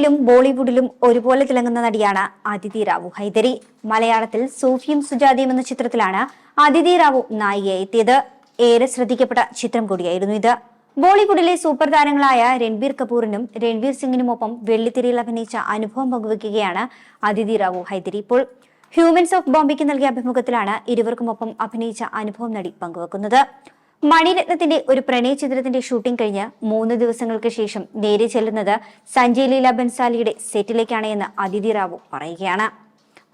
സിനിമയിലും ബോളിവുഡിലും ഒരുപോലെ തിളങ്ങുന്ന നടിയാണ് അതിഥി റാവു ഹൈദരി. മലയാളത്തിൽ സൂഫിയും സുജാതയും എന്ന ചിത്രത്തിലാണ് അതിഥി റാവു നായികയായി എത്തിയത്. ഏറെ ശ്രദ്ധിക്കപ്പെട്ട ചിത്രം കൂടിയായിരുന്നു ഇത്. ബോളിവുഡിലെ സൂപ്പർ താരങ്ങളായ രൺബീർ കപൂറിനും രൺവീർ സിംഗിനുമൊപ്പം വെള്ളിത്തിരയിൽ അഭിനയിച്ച അനുഭവം പങ്കുവയ്ക്കുകയാണ് അതിഥി റാവു ഹൈദരി ഇപ്പോൾ. ഹ്യൂമൻസ് ഓഫ് ബോംബെക്ക് നൽകിയ അഭിമുഖത്തിലാണ് ഇരുവർക്കുമൊപ്പം അഭിനയിച്ച അനുഭവം നടി പങ്കുവെക്കുന്നത്. മണിരത്നത്തിന്റെ ഒരു പ്രണയ ചിത്രത്തിന്റെ ഷൂട്ടിംഗ് കഴിഞ്ഞ് മൂന്ന് ദിവസങ്ങൾക്ക് ശേഷം നേരെ ചെല്ലുന്നത് സഞ്ജയ് ലീല ബൻസാലിയുടെ സെറ്റിലേക്കാണ് എന്ന് അതിഥി റാവു പറയുകയാണ്.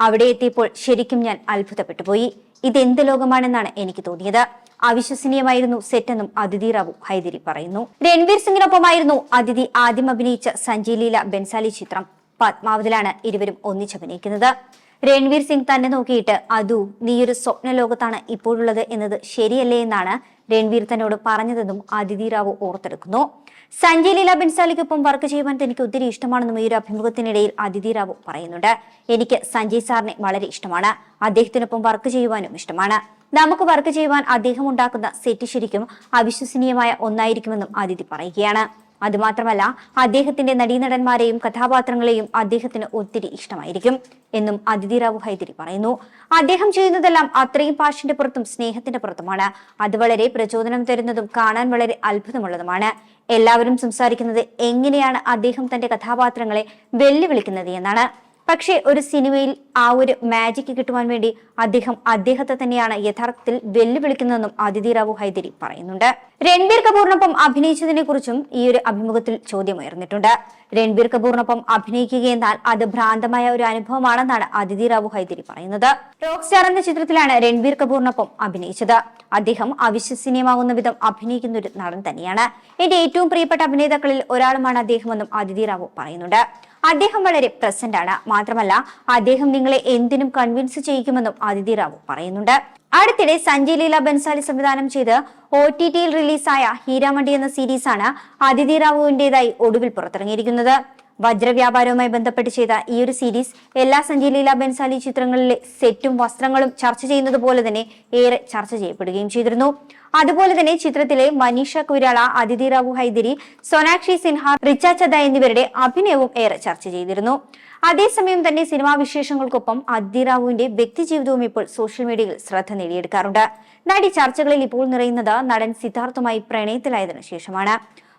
അവിടെ എത്തിയപ്പോൾ ശരിക്കും ഞാൻ അത്ഭുതപ്പെട്ടു പോയി. ഇതെന്ത് ലോകമാണെന്നാണ് എനിക്ക് തോന്നിയത്. അവിശ്വസനീയമായിരുന്നു സെറ്റെന്നും അതിഥി റാവു ഹൈദരി പറയുന്നു. രൺവീർ സിംഗിനൊപ്പമായിരുന്നു അതിഥി ആദ്യം അഭിനയിച്ച സഞ്ജയ് ലീല ബൻസാലി ചിത്രം. പത്മാവതിലാണ് ഇരുവരും ഒന്നിച്ചഭിനയിക്കുന്നത്. രൺവീർ സിംഗ് തന്നെ നോക്കിയിട്ട് അതു നീയൊരു സ്വപ്ന ലോകത്താണ് ഇപ്പോഴുള്ളത് എന്നത് ശരിയല്ലേ എന്നാണ് രൺവീർ തന്നോട് പറഞ്ഞതെന്നും അതിഥി റാവു ഓർത്തെടുക്കുന്നു. സഞ്ജയ് ലീല ബൻസാലിക്കൊപ്പം വർക്ക് ചെയ്യുവാൻ തനിക്ക് ഒത്തിരി ഇഷ്ടമാണെന്നും ഈ ഒരു അഭിമുഖത്തിനിടയിൽ അതിഥി റാവു പറയുന്നുണ്ട്. എനിക്ക് സഞ്ജയ് സാറിനെ വളരെ ഇഷ്ടമാണ്. അദ്ദേഹത്തിനൊപ്പം വർക്ക് ചെയ്യുവാനും ഇഷ്ടമാണ്. നമുക്ക് വർക്ക് ചെയ്യുവാൻ അദ്ദേഹം ഉണ്ടാക്കുന്ന സെറ്റ് ശരിക്കും അവിശ്വസനീയമായ ഒന്നായിരിക്കുമെന്നും അതിഥി പറയുകയാണ്. അതുമാത്രമല്ല അദ്ദേഹത്തിന്റെ നടീനടന്മാരെയും കഥാപാത്രങ്ങളെയും അദ്ദേഹത്തിന് ഒത്തിരി ഇഷ്ടമായിരിക്കും എന്നും അതിഥി റാവു ഹൈദരി പറയുന്നു. അദ്ദേഹം ചെയ്യുന്നതെല്ലാം അത്രയും പാഷിന്റെ പുറത്തും സ്നേഹത്തിന്റെ പുറത്തുമാണ്. അത് വളരെ പ്രചോദനം തരുന്നതും കാണാൻ വളരെ അത്ഭുതമുള്ളതുമാണ്. എല്ലാവരും സംസാരിക്കുന്നത് എങ്ങനെയാണ് അദ്ദേഹം തന്റെ കഥാപാത്രങ്ങളെ വെല്ലുവിളിക്കുന്നത് എന്നാണ്. പക്ഷേ ഒരു സിനിമയിൽ ആ ഒരു മാജിക് കിട്ടുവാൻ വേണ്ടി അദ്ദേഹം അദ്ദേഹത്തെ തന്നെയാണ് യഥാർത്ഥത്തിൽ വെല്ലുവിളിക്കുന്നതെന്നും അതിഥി റാവു ഹൈദരി പറയുന്നുണ്ട്. രൺബീർ കപൂറിനൊപ്പം അഭിനയിച്ചതിനെ കുറിച്ചും ഈ ഒരു അഭിമുഖത്തിൽ ചോദ്യമുയർന്നിട്ടുണ്ട് രൺബീർ കപൂറിനൊപ്പം അഭിനയിക്കുക എന്നാൽ അത് ഭ്രാന്തമായ ഒരു അനുഭവമാണെന്നാണ് അതിഥി റാവു ഹൈദരി പറയുന്നത്. റോക്ക് സ്റ്റാർ എന്ന ചിത്രത്തിലാണ് രൺബീർ കപൂറിനൊപ്പം അഭിനയിച്ചത്. അദ്ദേഹം അവിശ്വസനീയമാകുന്ന വിധം അഭിനയിക്കുന്ന ഒരു നടൻ തന്നെയാണ്. എന്റെ ഏറ്റവും പ്രിയപ്പെട്ട അഭിനേതാക്കളിൽ ഒരാളുമാണ് അദ്ദേഹമെന്നും അതിഥി റാവു പറയുന്നുണ്ട്. അദ്ദേഹം വളരെ പ്രസന്റ് ആണ്. മാത്രമല്ല അദ്ദേഹം നിങ്ങളെ എന്തിനും കൺവിൻസ് ചെയ്യിക്കുമെന്നും അതിഥി റാവു പറയുന്നുണ്ട്. അടുത്തിടെ സഞ്ജയ് ലീല ബൻസാലി സംവിധാനം ചെയ്ത് ഒ ടി ടിയിൽ റിലീസായ ഹീരാമണ്ടി എന്ന സീരീസാണ് അതിഥി റാവുവിന്റേതായി ഒടുവിൽ പുറത്തിറങ്ങിയിരിക്കുന്നത്. വജ്രവ്യാപാരവുമായി ബന്ധപ്പെട്ട് ചെയ്ത ഈ ഒരു സീരീസ് എല്ലാ സഞ്ജയ് ലീല ബൻസാലി ചിത്രങ്ങളിലെ സെറ്റും വസ്ത്രങ്ങളും ചർച്ച ചെയ്യുന്നത് പോലെ തന്നെ ഏറെ ചർച്ച ചെയ്യപ്പെടുകയും ചെയ്തിരുന്നു. അതുപോലെ തന്നെ ചിത്രത്തിലെ മനീഷ കുരാള അതിഥി റാവു ഹൈദരി സൊനാക്ഷി സിൻഹ റിച്ച ചദ എന്നിവരുടെ അഭിനയവും ഏറെ ചർച്ച ചെയ്തിരുന്നു. അതേസമയം തന്നെ സിനിമാ വിശേഷങ്ങൾക്കൊപ്പം അതിഥി റാവുവിന്റെ വ്യക്തിജീവിതവും ഇപ്പോൾ സോഷ്യൽ മീഡിയയിൽ ശ്രദ്ധ നേടിയെടുക്കാറുണ്ട്. നടി ചർച്ചകളിൽ ഇപ്പോൾ നിറയുന്നത് നടൻ സിദ്ധാർത്ഥുമായി പ്രണയത്തിലായതിനു ശേഷമാണ്.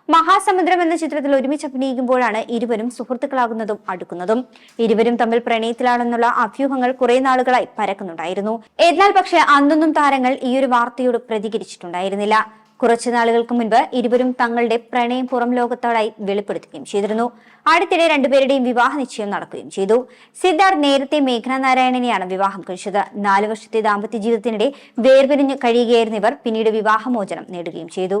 മഹാസമുദ്രം എന്ന ചിത്രത്തിൽ ഒരുമിച്ച് അഭിനയിക്കുമ്പോഴാണ് ഇരുവരും സുഹൃത്തുക്കളാകുന്നതും അടുക്കുന്നതും. ഇരുവരും തമ്മിൽ പ്രണയത്തിലാണെന്നുള്ള അഭ്യൂഹങ്ങൾ കുറെ നാളുകളായി പരക്കുന്നുണ്ടായിരുന്നു. എന്നാൽ പക്ഷേ അന്നൊന്നും താരങ്ങൾ ഈ ഒരു വാർത്തയോട് പ്രതികരിച്ചിട്ടുണ്ടായിരുന്നില്ല. കുറച്ചു നാളുകൾക്ക് മുൻപ് ഇരുവരും തങ്ങളുടെ പ്രണയം പുറം ലോകത്തോടായി വെളിപ്പെടുത്തുകയും ചെയ്തിരുന്നു. അടുത്തിടെ രണ്ടുപേരുടെയും വിവാഹ നിശ്ചയം നടക്കുകയും ചെയ്തു. സിദ്ധാർത്ഥ് നേരത്തെ മേഘന നാരായണനെയാണ് വിവാഹം കഴിച്ചത്. നാല് വർഷത്തെ ദാമ്പത്യ ജീവിതത്തിനിടെ വേർപിരിഞ്ഞ് കഴിയുകയായിരുന്ന ഇവർ പിന്നീട് വിവാഹമോചനം നേടുകയും ചെയ്തു.